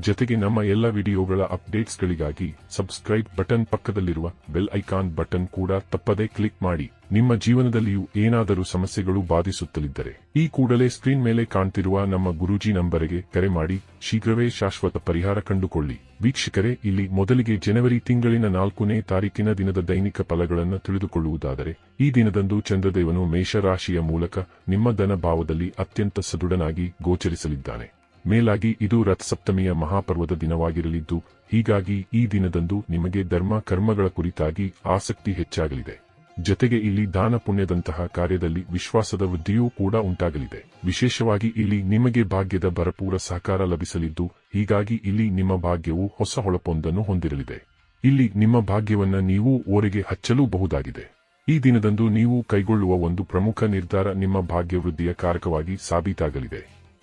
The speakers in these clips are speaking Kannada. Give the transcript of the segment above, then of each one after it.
ಜೊತೆಗೆ ನಮ್ಮ ಎಲ್ಲ ವಿಡಿಯೋಗಳ ಅಪ್ಡೇಟ್ಸ್ಗಳಿಗಾಗಿ ಸಬ್ಸ್ಕ್ರೈಬ್ ಬಟನ್ ಪಕ್ಕದಲ್ಲಿರುವ ಬೆಲ್ ಐಕಾನ್ ಬಟನ್ ಕೂಡ ತಪ್ಪದೇ ಕ್ಲಿಕ್ ಮಾಡಿ. ನಿಮ್ಮ ಜೀವನದಲ್ಲಿಯೂ ಏನಾದರೂ ಸಮಸ್ಯೆಗಳು ಬಾಧಿಸುತ್ತಲಿದ್ದರೆ ಈ ಕೂಡಲೇ ಸ್ಕ್ರೀನ್ ಮೇಲೆ ಕಾಣ್ತಿರುವ ನಮ್ಮ ಗುರೂಜಿ ನಂಬರಿಗೆ ಕರೆ ಮಾಡಿ. ಶೀಘ್ರವೇ ಶಾಶ್ವತ ಪರಿಹಾರ ಕಂಡುಕೊಳ್ಳಿ. ವೀಕ್ಷಕರೇ, ಇಲ್ಲಿ ಮೊದಲಿಗೆ ಜನವರಿ ತಿಂಗಳಿನ ನಾಲ್ಕನೇ ತಾರೀಕಿನ ದಿನದ ದೈನಿಕ ಫಲಗಳನ್ನು ತಿಳಿದುಕೊಳ್ಳುವುದಾದರೆ, ಈ ದಿನದಂದು ಚಂದ್ರದೇವನು ಮೇಷರಾಶಿಯ ಮೂಲಕ ನಿಮ್ಮ ಧನಭಾವದಲ್ಲಿ ಅತ್ಯಂತ ಸದೃಢನಾಗಿ ಗೋಚರಿಸಲಿದ್ದಾನೆ. ಮೇಲಾಗಿ ಇದು ರಥಸಪ್ತಮಿಯ ಮಹಾಪರ್ವದ ದಿನವಾಗಿರಲಿದ್ದು, ಹೀಗಾಗಿ ಈ ದಿನದಂದು ನಿಮಗೆ ಧರ್ಮ ಕರ್ಮಗಳ ಕುರಿತಾಗಿ ಆಸಕ್ತಿ ಹೆಚ್ಚಾಗಲಿದೆ. ಜೊತೆಗೆ ಇಲ್ಲಿ ದಾನ ಪುಣ್ಯದಂತಹ ಕಾರ್ಯದಲ್ಲಿ ವಿಶ್ವಾಸದ ವೃದ್ಧಿಯೂ ಕೂಡ ಉಂಟಾಗಲಿದೆ. ವಿಶೇಷವಾಗಿ ಇಲ್ಲಿ ನಿಮಗೆ ಭಾಗ್ಯದ ಭರಪೂರ ಸಹಕಾರ ಲಭಿಸಲಿದ್ದು, ಹೀಗಾಗಿ ಇಲ್ಲಿ ನಿಮ್ಮ ಭಾಗ್ಯವು ಹೊಸ ಹೊಳಪೊಂದನ್ನು ಹೊಂದಿರಲಿದೆ. ಇಲ್ಲಿ ನಿಮ್ಮ ಭಾಗ್ಯವನ್ನ ನೀವು ಓರೆಗೆ ಹಚ್ಚಲೂ ಬಹುದಾಗಿದೆ ಈ ದಿನದಂದು ನೀವು ಕೈಗೊಳ್ಳುವ ಒಂದು ಪ್ರಮುಖ ನಿರ್ಧಾರ ನಿಮ್ಮ ಭಾಗ್ಯವೃದ್ಧಿಯ ಕಾರಕವಾಗಿ ಸಾಬೀತಾಗಲಿದೆ.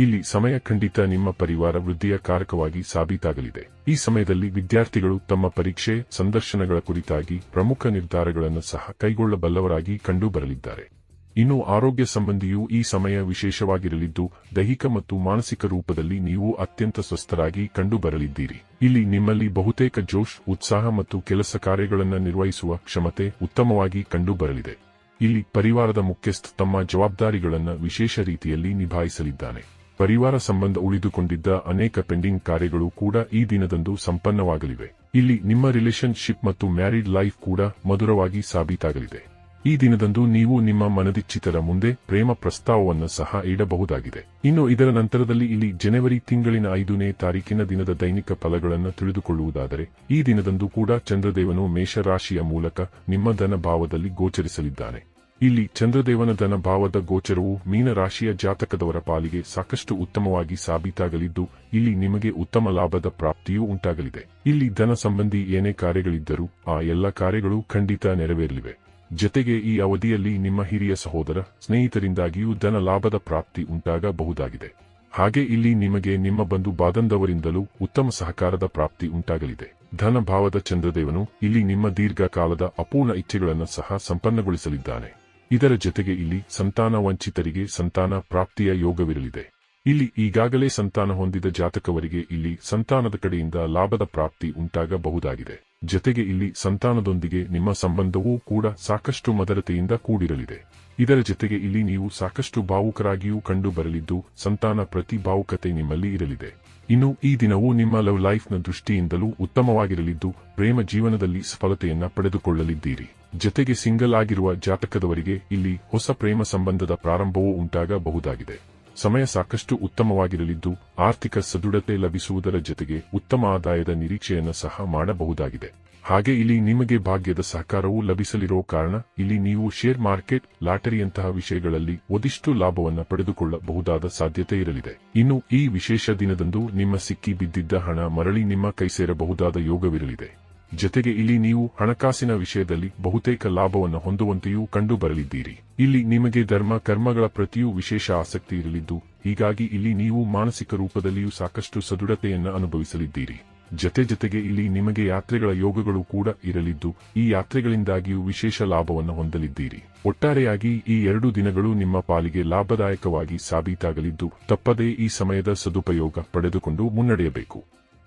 ಇಲ್ಲಿ ಸಮಯ ಖಂಡಿತ ನಿಮ್ಮ ಪರಿವಾರ ವೃದ್ಧಿಯ ಕಾರಕವಾಗಿ ಸಾಬೀತಾಗಲಿದೆ. ಈ ಸಮಯದಲ್ಲಿ ವಿದ್ಯಾರ್ಥಿಗಳು ತಮ್ಮ ಪರೀಕ್ಷೆ, ಸಂದರ್ಶನಗಳ ಕುರಿತಾಗಿ ಪ್ರಮುಖ ನಿರ್ಧಾರಗಳನ್ನು ಸಹ ಕೈಗೊಳ್ಳಬಲ್ಲವರಾಗಿ ಕಂಡುಬರಲಿದ್ದಾರೆ. ಇನ್ನು ಆರೋಗ್ಯ ಸಂಬಂಧಿಯೂ ಈ ಸಮಯ ವಿಶೇಷವಾಗಿರಲಿದ್ದು, ದೈಹಿಕ ಮತ್ತು ಮಾನಸಿಕ ರೂಪದಲ್ಲಿ ನೀವು ಅತ್ಯಂತ ಸ್ವಸ್ಥರಾಗಿ ಕಂಡುಬರಲಿದ್ದೀರಿ. ಇಲ್ಲಿ ನಿಮ್ಮಲ್ಲಿ ಬಹುತೇಕ ಜೋಶ್, ಉತ್ಸಾಹ ಮತ್ತು ಕೆಲಸ ಕಾರ್ಯಗಳನ್ನು ನಿರ್ವಹಿಸುವ ಕ್ಷಮತೆ ಉತ್ತಮವಾಗಿ ಕಂಡುಬರಲಿದೆ. ಇಲ್ಲಿ ಪರಿವಾರದ ಮುಖ್ಯಸ್ಥ ತಮ್ಮ ಜವಾಬ್ದಾರಿಗಳನ್ನು ವಿಶೇಷ ರೀತಿಯಲ್ಲಿ ನಿಭಾಯಿಸಲಿದ್ದಾನೆ. ಪರಿವಾರ ಸಂಬಂಧ ಉಳಿದುಕೊಂಡಿದ್ದ ಅನೇಕ ಪೆಂಡಿಂಗ್ ಕಾರ್ಯಗಳು ಕೂಡ ಈ ದಿನದಂದು ಸಂಪನ್ನವಾಗಲಿವೆ. ಇಲ್ಲಿ ನಿಮ್ಮ ರಿಲೇಶನ್ಶಿಪ್ ಮತ್ತು ಮ್ಯಾರಿಡ್ ಲೈಫ್ ಕೂಡ ಮಧುರವಾಗಿ ಸಾಬೀತಾಗಲಿದೆ. ಈ ದಿನದಂದು ನೀವು ನಿಮ್ಮ ಮನದಿಚ್ಚಿತರ ಮುಂದೆ ಪ್ರೇಮ ಪ್ರಸ್ತಾವವನ್ನು ಸಹ ಇಡಬಹುದಾಗಿದೆ. ಇನ್ನು ಇದರ ನಂತರದಲ್ಲಿ ಇಲ್ಲಿ ಜನವರಿ ತಿಂಗಳಿನ ಐದನೇ ತಾರೀಕಿನ ದಿನದ ದೈನಿಕ ಫಲಗಳನ್ನು ತಿಳಿದುಕೊಳ್ಳುವುದಾದರೆ, ಈ ದಿನದಂದು ಕೂಡ ಚಂದ್ರದೇವನು ಮೇಷರಾಶಿಯ ಮೂಲಕ ನಿಮ್ಮ ಧನ ಭಾವದಲ್ಲಿ ಗೋಚರಿಸಲಿದ್ದಾನೆ. ಇಲ್ಲಿ ಚಂದ್ರದೇವನ ಧನ ಭಾವದ ಗೋಚರವು ಮೀನರಾಶಿಯ ಜಾತಕದವರ ಪಾಲಿಗೆ ಸಾಕಷ್ಟು ಉತ್ತಮವಾಗಿ ಸಾಬೀತಾಗಲಿದ್ದು, ಇಲ್ಲಿ ನಿಮಗೆ ಉತ್ತಮ ಲಾಭದ ಪ್ರಾಪ್ತಿಯೂ ಉಂಟಾಗಲಿದೆ. ಇಲ್ಲಿ ಧನ ಸಂಬಂಧಿ ಏನೇ ಕಾರ್ಯಗಳಿದ್ದರೂ, ಆ ಎಲ್ಲ ಕಾರ್ಯಗಳು ಖಂಡಿತ ನೆರವೇರಲಿವೆ. ಜತೆಗೆ ಈ ಅವಧಿಯಲ್ಲಿ ನಿಮ್ಮ ಹಿರಿಯ ಸಹೋದರ, ಸ್ನೇಹಿತರಿಂದಾಗಿಯೂ ಧನ ಲಾಭದ ಪ್ರಾಪ್ತಿ ಉಂಟಾಗಬಹುದಾಗಿದೆ. ಹಾಗೆ ಇಲ್ಲಿ ನಿಮಗೆ ನಿಮ್ಮ ಬಂಧು ಬಾದಂದವರಿಂದಲೂ ಉತ್ತಮ ಸಹಕಾರದ ಪ್ರಾಪ್ತಿ ಉಂಟಾಗಲಿದೆ. ಧನ ಭಾವದ ಚಂದ್ರದೇವನು ಇಲ್ಲಿ ನಿಮ್ಮ ದೀರ್ಘಕಾಲದ ಅಪೂರ್ಣ ಇಚ್ಛೆಗಳನ್ನು ಸಹ ಸಂಪನ್ನಗೊಳಿಸಲಿದ್ದಾನೆ. ಇದರ ಜೊತೆಗೆ ಇಲ್ಲಿ ಸಂತಾನ ವಂಚಿತರಿಗೆ ಸಂತಾನ ಪ್ರಾಪ್ತಿಯ ಯೋಗವಿರಲಿದೆ. ಇಲ್ಲಿ ಈಗಾಗಲೇ ಸಂತಾನ ಹೊಂದಿದ ಜಾತಕವರಿಗೆ ಇಲ್ಲಿ ಸಂತಾನದ ಕಡೆಯಿಂದ ಲಾಭದ ಪ್ರಾಪ್ತಿ ಉಂಟಾಗಬಹುದಾಗಿದೆ. ಜತೆಗೆ ಇಲ್ಲಿ ಸಂತಾನದೊಂದಿಗೆ ನಿಮ್ಮ ಸಂಬಂಧವೂ ಕೂಡ ಸಾಕಷ್ಟು ಮದರತೆಯಿಂದ ಕೂಡಿರಲಿದೆ. ಇದರ ಜತೆಗೆ ಇಲ್ಲಿ ನೀವು ಸಾಕಷ್ಟು ಭಾವುಕರಾಗಿಯೂ ಕಂಡು ಬರಲಿದ್ದು ಸಂತಾನ ಪ್ರತಿ ಭಾವುಕತೆ ನಿಮ್ಮಲ್ಲಿ ಇರಲಿದೆ. ಇನ್ನು ಈ ದಿನವೂ ನಿಮ್ಮ ಲವ್ ಲೈಫ್ನ ದೃಷ್ಟಿಯಿಂದಲೂ ಉತ್ತಮವಾಗಿರಲಿದ್ದು ಪ್ರೇಮ ಜೀವನದಲ್ಲಿ ಸಫಲತೆಯನ್ನ ಪಡೆದುಕೊಳ್ಳಲಿದ್ದೀರಿ. ಜತೆಗೆ ಸಿಂಗಲ್ ಆಗಿರುವ ಜಾತಕದವರಿಗೆ ಇಲ್ಲಿ ಹೊಸ ಪ್ರೇಮ ಸಂಬಂಧದ ಪ್ರಾರಂಭವೂ ಉಂಟಾಗಬಹುದಾಗಿದೆ. ಸಮಯ ಸಾಕಷ್ಟು ಉತ್ತಮವಾಗಿರಲಿದ್ದು, ಆರ್ಥಿಕ ಸದೃಢತೆ ಲಭಿಸುವುದರ ಜೊತೆಗೆ ಉತ್ತಮ ಆದಾಯದ ನಿರೀಕ್ಷೆಯನ್ನು ಸಹ ಮಾಡಬಹುದಾಗಿದೆ. ಹಾಗೆ ಇಲ್ಲಿ ನಿಮಗೆ ಭಾಗ್ಯದ ಸಹಕಾರವೂ ಲಭಿಸಲಿರೋ ಕಾರಣ, ಇಲ್ಲಿ ನೀವು ಶೇರ್ ಮಾರ್ಕೆಟ್, ಲಾಟರಿಯಂತಹ ವಿಷಯಗಳಲ್ಲಿ ಒದಿಷ್ಟು ಲಾಭವನ್ನು ಪಡೆದುಕೊಳ್ಳಬಹುದಾದ ಸಾಧ್ಯತೆ ಇರಲಿದೆ. ಇನ್ನು ಈ ವಿಶೇಷ ದಿನದಂದು ನಿಮ್ಮ ಸಿಕ್ಕಿ ಬಿದ್ದಿದ್ದ ಹಣ ಮರಳಿ ನಿಮ್ಮ ಕೈ ಸೇರಬಹುದಾದ ಯೋಗವಿರಲಿದೆ. ಜೊತೆಗೆ ಇಲ್ಲಿ ನೀವು ಹಣಕಾಸಿನ ವಿಷಯದಲ್ಲಿ ಬಹುತೇಕ ಲಾಭವನ್ನು ಹೊಂದುವಂತೆಯೂ ಕಂಡು ಬರಲಿದ್ದೀರಿ ಇಲ್ಲಿ ನಿಮಗೆ ಧರ್ಮ, ಕರ್ಮಗಳ ಪ್ರತಿಯೂ ವಿಶೇಷ ಆಸಕ್ತಿ ಇರಲಿದ್ದು, ಹೀಗಾಗಿ ಇಲ್ಲಿ ನೀವು ಮಾನಸಿಕ ರೂಪದಲ್ಲಿಯೂ ಸಾಕಷ್ಟು ಸದೃಢತೆಯನ್ನು ಅನುಭವಿಸಲಿದ್ದೀರಿ. ಜತೆ ಜತೆಗೆ ಇಲ್ಲಿ ನಿಮಗೆ ಯಾತ್ರೆಗಳ ಯೋಗಗಳು ಕೂಡ ಇರಲಿದ್ದು, ಈ ಯಾತ್ರೆಗಳಿಂದಾಗಿಯೂ ವಿಶೇಷ ಲಾಭವನ್ನು ಹೊಂದಲಿದ್ದೀರಿ. ಒಟ್ಟಾರೆಯಾಗಿ ಈ ಎರಡು ದಿನಗಳು ನಿಮ್ಮ ಪಾಲಿಗೆ ಲಾಭದಾಯಕವಾಗಿ ಸಾಬೀತಾಗಲಿದ್ದು, ತಪ್ಪದೇ ಈ ಸಮಯದ ಸದುಪಯೋಗ ಪಡೆದುಕೊಂಡು ಮುನ್ನಡೆಯಬೇಕು.